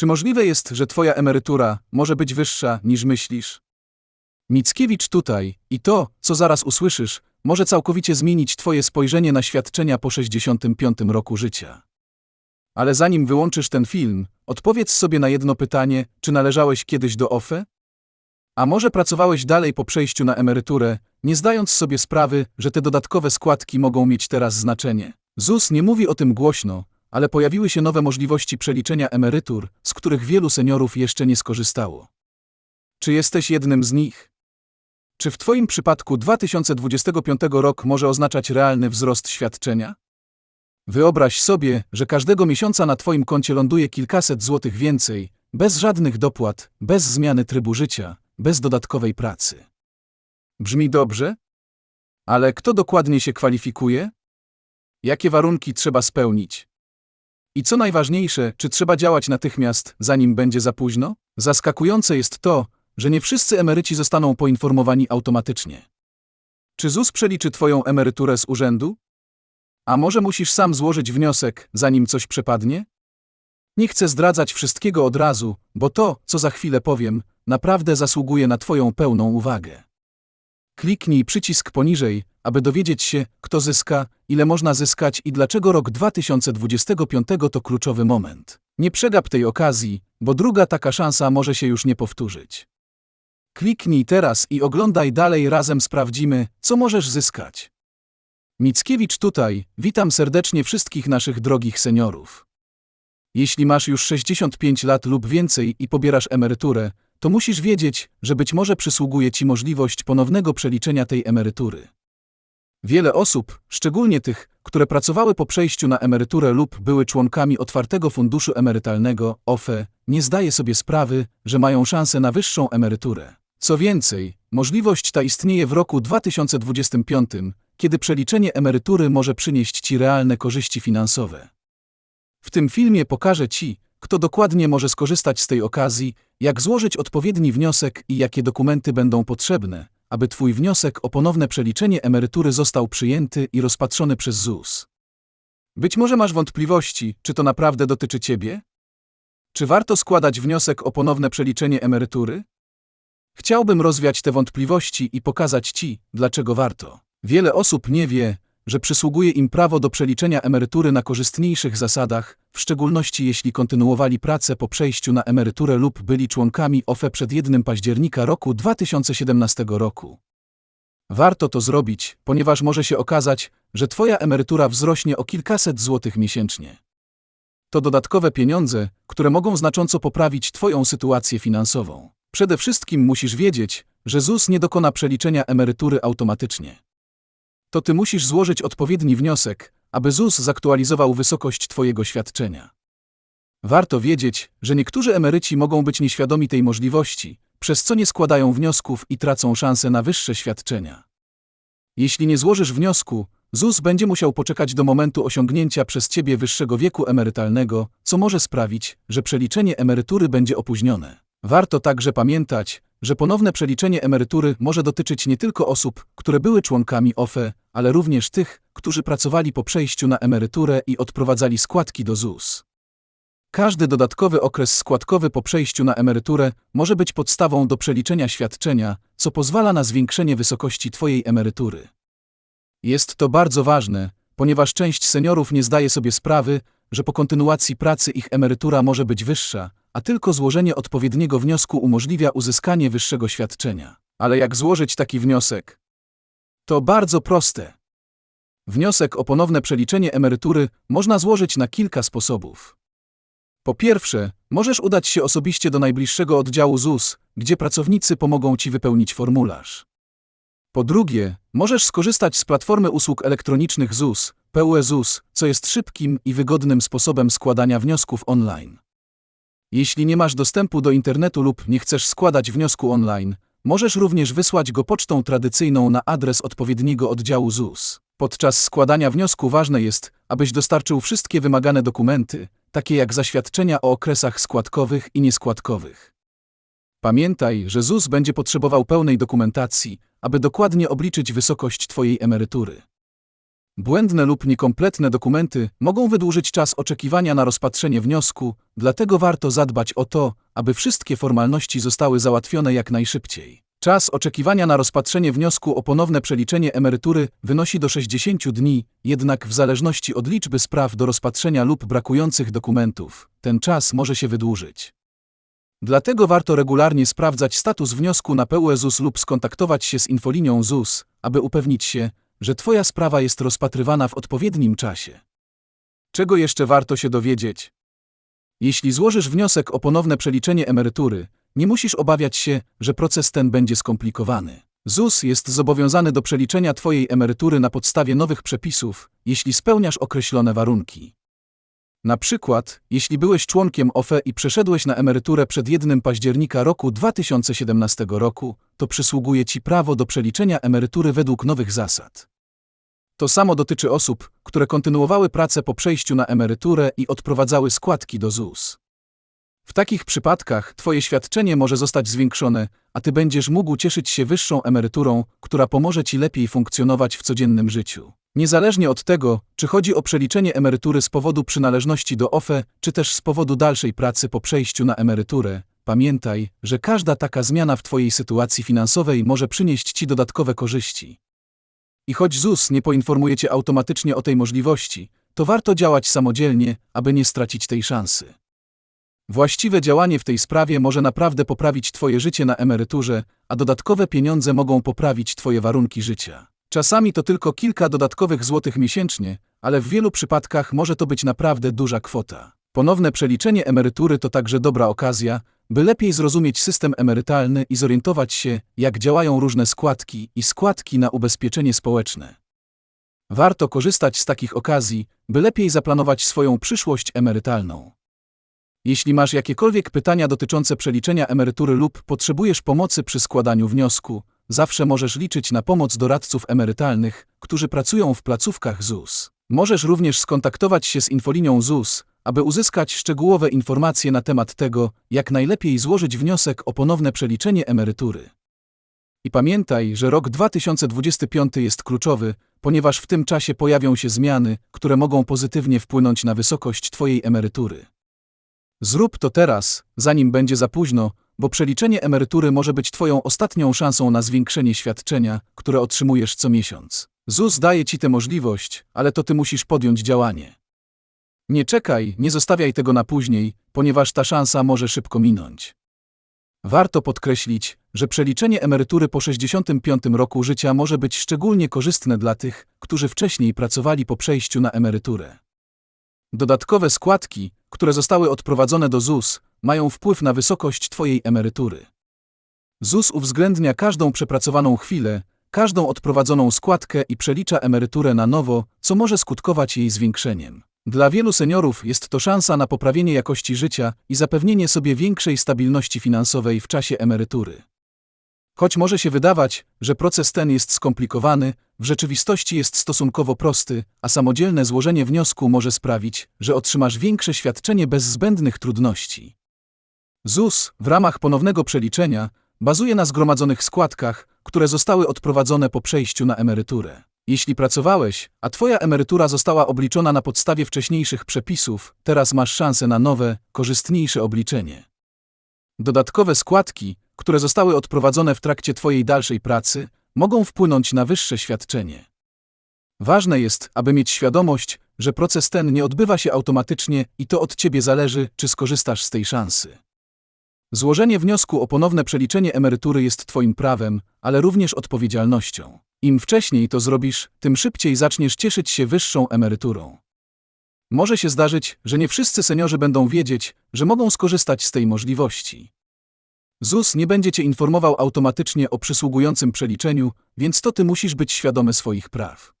Czy możliwe jest, że twoja emerytura może być wyższa niż myślisz? Mickiewicz tutaj i to, co zaraz usłyszysz, może całkowicie zmienić twoje spojrzenie na świadczenia po 65 roku życia. Ale zanim wyłączysz ten film, odpowiedz sobie na jedno pytanie, czy należałeś kiedyś do OFE? A może pracowałeś dalej po przejściu na emeryturę, nie zdając sobie sprawy, że te dodatkowe składki mogą mieć teraz znaczenie? ZUS nie mówi o tym głośno, ale pojawiły się nowe możliwości przeliczenia emerytur, z których wielu seniorów jeszcze nie skorzystało. Czy jesteś jednym z nich? Czy w Twoim przypadku 2025 rok może oznaczać realny wzrost świadczenia? Wyobraź sobie, że każdego miesiąca na Twoim koncie ląduje kilkaset złotych więcej, bez żadnych dopłat, bez zmiany trybu życia, bez dodatkowej pracy. Brzmi dobrze? Ale kto dokładnie się kwalifikuje? Jakie warunki trzeba spełnić? I co najważniejsze, czy trzeba działać natychmiast, zanim będzie za późno? Zaskakujące jest to, że nie wszyscy emeryci zostaną poinformowani automatycznie. Czy ZUS przeliczy Twoją emeryturę z urzędu? A może musisz sam złożyć wniosek, zanim coś przepadnie? Nie chcę zdradzać wszystkiego od razu, bo to, co za chwilę powiem, naprawdę zasługuje na Twoją pełną uwagę. Kliknij przycisk poniżej, aby dowiedzieć się, kto zyska, ile można zyskać i dlaczego rok 2025 to kluczowy moment. Nie przegap tej okazji, bo druga taka szansa może się już nie powtórzyć. Kliknij teraz i oglądaj dalej, razem sprawdzimy, co możesz zyskać. Mickiewicz tutaj, witam serdecznie wszystkich naszych drogich seniorów. Jeśli masz już 65 lat lub więcej i pobierasz emeryturę, to musisz wiedzieć, że być może przysługuje ci możliwość ponownego przeliczenia tej emerytury. Wiele osób, szczególnie tych, które pracowały po przejściu na emeryturę lub były członkami otwartego funduszu emerytalnego OFE, nie zdaje sobie sprawy, że mają szansę na wyższą emeryturę. Co więcej, możliwość ta istnieje w roku 2025, kiedy przeliczenie emerytury może przynieść ci realne korzyści finansowe. W tym filmie pokażę Ci, kto dokładnie może skorzystać z tej okazji, jak złożyć odpowiedni wniosek i jakie dokumenty będą potrzebne, aby Twój wniosek o ponowne przeliczenie emerytury został przyjęty i rozpatrzony przez ZUS. Być może masz wątpliwości, czy to naprawdę dotyczy Ciebie? Czy warto składać wniosek o ponowne przeliczenie emerytury? Chciałbym rozwiać te wątpliwości i pokazać Ci, dlaczego warto. Wiele osób nie wie, że przysługuje im prawo do przeliczenia emerytury na korzystniejszych zasadach, w szczególności jeśli kontynuowali pracę po przejściu na emeryturę lub byli członkami OFE przed 1 października roku 2017 roku. Warto to zrobić, ponieważ może się okazać, że Twoja emerytura wzrośnie o kilkaset złotych miesięcznie. To dodatkowe pieniądze, które mogą znacząco poprawić Twoją sytuację finansową. Przede wszystkim musisz wiedzieć, że ZUS nie dokona przeliczenia emerytury automatycznie to ty musisz złożyć odpowiedni wniosek, aby ZUS zaktualizował wysokość Twojego świadczenia. Warto wiedzieć, że niektórzy emeryci mogą być nieświadomi tej możliwości, przez co nie składają wniosków i tracą szansę na wyższe świadczenia. Jeśli nie złożysz wniosku, ZUS będzie musiał poczekać do momentu osiągnięcia przez Ciebie wyższego wieku emerytalnego, co może sprawić, że przeliczenie emerytury będzie opóźnione. Warto także pamiętać, że ponowne przeliczenie emerytury może dotyczyć nie tylko osób, które były członkami OFE, ale również tych, którzy pracowali po przejściu na emeryturę i odprowadzali składki do ZUS. Każdy dodatkowy okres składkowy po przejściu na emeryturę może być podstawą do przeliczenia świadczenia, co pozwala na zwiększenie wysokości Twojej emerytury. Jest to bardzo ważne, ponieważ część seniorów nie zdaje sobie sprawy, że po kontynuacji pracy ich emerytura może być wyższa, a tylko złożenie odpowiedniego wniosku umożliwia uzyskanie wyższego świadczenia. Ale jak złożyć taki wniosek? To bardzo proste. Wniosek o ponowne przeliczenie emerytury można złożyć na kilka sposobów. Po pierwsze, możesz udać się osobiście do najbliższego oddziału ZUS, gdzie pracownicy pomogą Ci wypełnić formularz. Po drugie, możesz skorzystać z platformy usług elektronicznych ZUS, PUE ZUS, co jest szybkim i wygodnym sposobem składania wniosków online. Jeśli nie masz dostępu do internetu lub nie chcesz składać wniosku online, możesz również wysłać go pocztą tradycyjną na adres odpowiedniego oddziału ZUS. Podczas składania wniosku ważne jest, abyś dostarczył wszystkie wymagane dokumenty, takie jak zaświadczenia o okresach składkowych i nieskładkowych. Pamiętaj, że ZUS będzie potrzebował pełnej dokumentacji, aby dokładnie obliczyć wysokość Twojej emerytury. Błędne lub niekompletne dokumenty mogą wydłużyć czas oczekiwania na rozpatrzenie wniosku, dlatego warto zadbać o to, aby wszystkie formalności zostały załatwione jak najszybciej. Czas oczekiwania na rozpatrzenie wniosku o ponowne przeliczenie emerytury wynosi do 60 dni, jednak w zależności od liczby spraw do rozpatrzenia lub brakujących dokumentów, ten czas może się wydłużyć. Dlatego warto regularnie sprawdzać status wniosku na PUE ZUS lub skontaktować się z infolinią ZUS, aby upewnić się, że Twoja sprawa jest rozpatrywana w odpowiednim czasie. Czego jeszcze warto się dowiedzieć? Jeśli złożysz wniosek o ponowne przeliczenie emerytury, nie musisz obawiać się, że proces ten będzie skomplikowany. ZUS jest zobowiązany do przeliczenia Twojej emerytury na podstawie nowych przepisów, jeśli spełniasz określone warunki. Na przykład, jeśli byłeś członkiem OFE i przeszedłeś na emeryturę przed 1 października roku 2017 roku, to przysługuje Ci prawo do przeliczenia emerytury według nowych zasad. To samo dotyczy osób, które kontynuowały pracę po przejściu na emeryturę i odprowadzały składki do ZUS. W takich przypadkach Twoje świadczenie może zostać zwiększone, a Ty będziesz mógł cieszyć się wyższą emeryturą, która pomoże Ci lepiej funkcjonować w codziennym życiu. Niezależnie od tego, czy chodzi o przeliczenie emerytury z powodu przynależności do OFE, czy też z powodu dalszej pracy po przejściu na emeryturę, pamiętaj, że każda taka zmiana w Twojej sytuacji finansowej może przynieść Ci dodatkowe korzyści. I choć ZUS nie poinformuje Cię automatycznie o tej możliwości, to warto działać samodzielnie, aby nie stracić tej szansy. Właściwe działanie w tej sprawie może naprawdę poprawić Twoje życie na emeryturze, a dodatkowe pieniądze mogą poprawić Twoje warunki życia. Czasami to tylko kilka dodatkowych złotych miesięcznie, ale w wielu przypadkach może to być naprawdę duża kwota. Ponowne przeliczenie emerytury to także dobra okazja, by lepiej zrozumieć system emerytalny i zorientować się, jak działają różne składki i składki na ubezpieczenie społeczne. Warto korzystać z takich okazji, by lepiej zaplanować swoją przyszłość emerytalną. Jeśli masz jakiekolwiek pytania dotyczące przeliczenia emerytury lub potrzebujesz pomocy przy składaniu wniosku, zawsze możesz liczyć na pomoc doradców emerytalnych, którzy pracują w placówkach ZUS. Możesz również skontaktować się z infolinią ZUS, aby uzyskać szczegółowe informacje na temat tego, jak najlepiej złożyć wniosek o ponowne przeliczenie emerytury. I pamiętaj, że rok 2025 jest kluczowy, ponieważ w tym czasie pojawią się zmiany, które mogą pozytywnie wpłynąć na wysokość Twojej emerytury. Zrób to teraz, zanim będzie za późno, bo przeliczenie emerytury może być Twoją ostatnią szansą na zwiększenie świadczenia, które otrzymujesz co miesiąc. ZUS daje Ci tę możliwość, ale to Ty musisz podjąć działanie. Nie czekaj, nie zostawiaj tego na później, ponieważ ta szansa może szybko minąć. Warto podkreślić, że przeliczenie emerytury po 65 roku życia może być szczególnie korzystne dla tych, którzy wcześniej pracowali po przejściu na emeryturę. Dodatkowe składki, które zostały odprowadzone do ZUS, mają wpływ na wysokość Twojej emerytury. ZUS uwzględnia każdą przepracowaną chwilę, każdą odprowadzoną składkę i przelicza emeryturę na nowo, co może skutkować jej zwiększeniem. Dla wielu seniorów jest to szansa na poprawienie jakości życia i zapewnienie sobie większej stabilności finansowej w czasie emerytury. Choć może się wydawać, że proces ten jest skomplikowany, w rzeczywistości jest stosunkowo prosty, a samodzielne złożenie wniosku może sprawić, że otrzymasz większe świadczenie bez zbędnych trudności. ZUS w ramach ponownego przeliczenia bazuje na zgromadzonych składkach, które zostały odprowadzone po przejściu na emeryturę. Jeśli pracowałeś, a Twoja emerytura została obliczona na podstawie wcześniejszych przepisów, teraz masz szansę na nowe, korzystniejsze obliczenie. Dodatkowe składki, które zostały odprowadzone w trakcie Twojej dalszej pracy, mogą wpłynąć na wyższe świadczenie. Ważne jest, aby mieć świadomość, że proces ten nie odbywa się automatycznie i to od Ciebie zależy, czy skorzystasz z tej szansy. Złożenie wniosku o ponowne przeliczenie emerytury jest Twoim prawem, ale również odpowiedzialnością. Im wcześniej to zrobisz, tym szybciej zaczniesz cieszyć się wyższą emeryturą. Może się zdarzyć, że nie wszyscy seniorzy będą wiedzieć, że mogą skorzystać z tej możliwości. ZUS nie będzie Cię informował automatycznie o przysługującym przeliczeniu, więc to Ty musisz być świadomy swoich praw.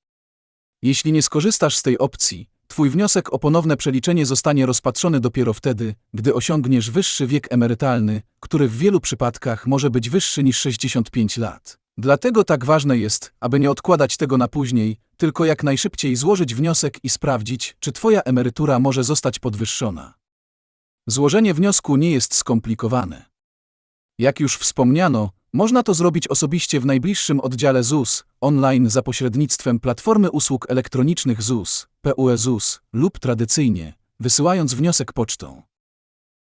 Jeśli nie skorzystasz z tej opcji, Twój wniosek o ponowne przeliczenie zostanie rozpatrzony dopiero wtedy, gdy osiągniesz wyższy wiek emerytalny, który w wielu przypadkach może być wyższy niż 65 lat. Dlatego tak ważne jest, aby nie odkładać tego na później, tylko jak najszybciej złożyć wniosek i sprawdzić, czy Twoja emerytura może zostać podwyższona. Złożenie wniosku nie jest skomplikowane. Jak już wspomniano, Można to zrobić osobiście w najbliższym oddziale ZUS, online za pośrednictwem Platformy Usług Elektronicznych ZUS, PUE ZUS lub tradycyjnie, wysyłając wniosek pocztą.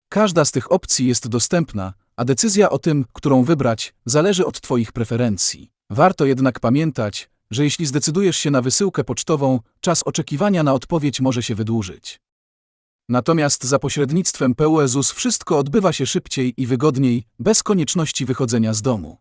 Każda z tych opcji jest dostępna, a decyzja o tym, którą wybrać, zależy od Twoich preferencji. Warto jednak pamiętać, że jeśli zdecydujesz się na wysyłkę pocztową, czas oczekiwania na odpowiedź może się wydłużyć. Natomiast za pośrednictwem PUE ZUS wszystko odbywa się szybciej i wygodniej, bez konieczności wychodzenia z domu.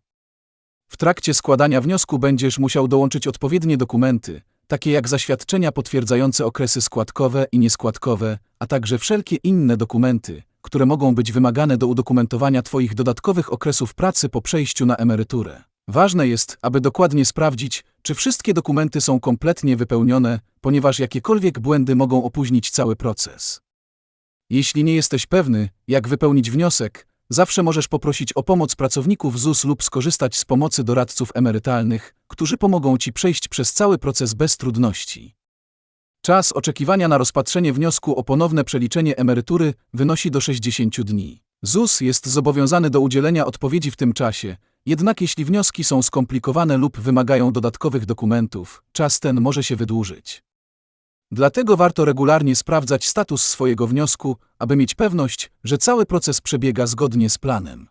W trakcie składania wniosku będziesz musiał dołączyć odpowiednie dokumenty, takie jak zaświadczenia potwierdzające okresy składkowe i nieskładkowe, a także wszelkie inne dokumenty, które mogą być wymagane do udokumentowania Twoich dodatkowych okresów pracy po przejściu na emeryturę. Ważne jest, aby dokładnie sprawdzić, czy wszystkie dokumenty są kompletnie wypełnione, ponieważ jakiekolwiek błędy mogą opóźnić cały proces. Jeśli nie jesteś pewny, jak wypełnić wniosek, zawsze możesz poprosić o pomoc pracowników ZUS lub skorzystać z pomocy doradców emerytalnych, którzy pomogą Ci przejść przez cały proces bez trudności. Czas oczekiwania na rozpatrzenie wniosku o ponowne przeliczenie emerytury wynosi do 60 dni. ZUS jest zobowiązany do udzielenia odpowiedzi w tym czasie, jednak jeśli wnioski są skomplikowane lub wymagają dodatkowych dokumentów, czas ten może się wydłużyć. Dlatego warto regularnie sprawdzać status swojego wniosku, aby mieć pewność, że cały proces przebiega zgodnie z planem.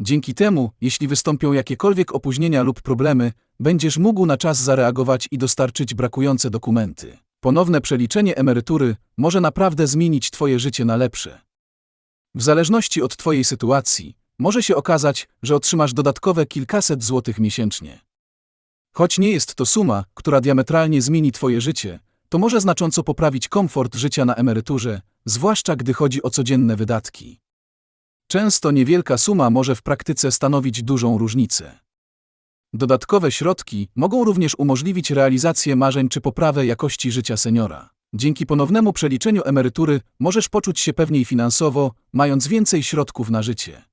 Dzięki temu, jeśli wystąpią jakiekolwiek opóźnienia lub problemy, będziesz mógł na czas zareagować i dostarczyć brakujące dokumenty. Ponowne przeliczenie emerytury może naprawdę zmienić Twoje życie na lepsze. W zależności od Twojej sytuacji, może się okazać, że otrzymasz dodatkowe kilkaset złotych miesięcznie. Choć nie jest to suma, która diametralnie zmieni Twoje życie, to może znacząco poprawić komfort życia na emeryturze, zwłaszcza gdy chodzi o codzienne wydatki. Często niewielka suma może w praktyce stanowić dużą różnicę. Dodatkowe środki mogą również umożliwić realizację marzeń czy poprawę jakości życia seniora. Dzięki ponownemu przeliczeniu emerytury możesz poczuć się pewniej finansowo, mając więcej środków na życie.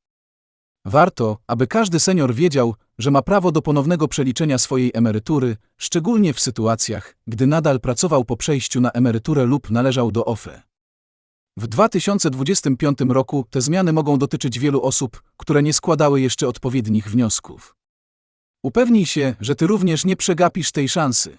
Warto, aby każdy senior wiedział, że ma prawo do ponownego przeliczenia swojej emerytury, szczególnie w sytuacjach, gdy nadal pracował po przejściu na emeryturę lub należał do OFE. W 2025 roku te zmiany mogą dotyczyć wielu osób, które nie składały jeszcze odpowiednich wniosków. Upewnij się, że ty również nie przegapisz tej szansy.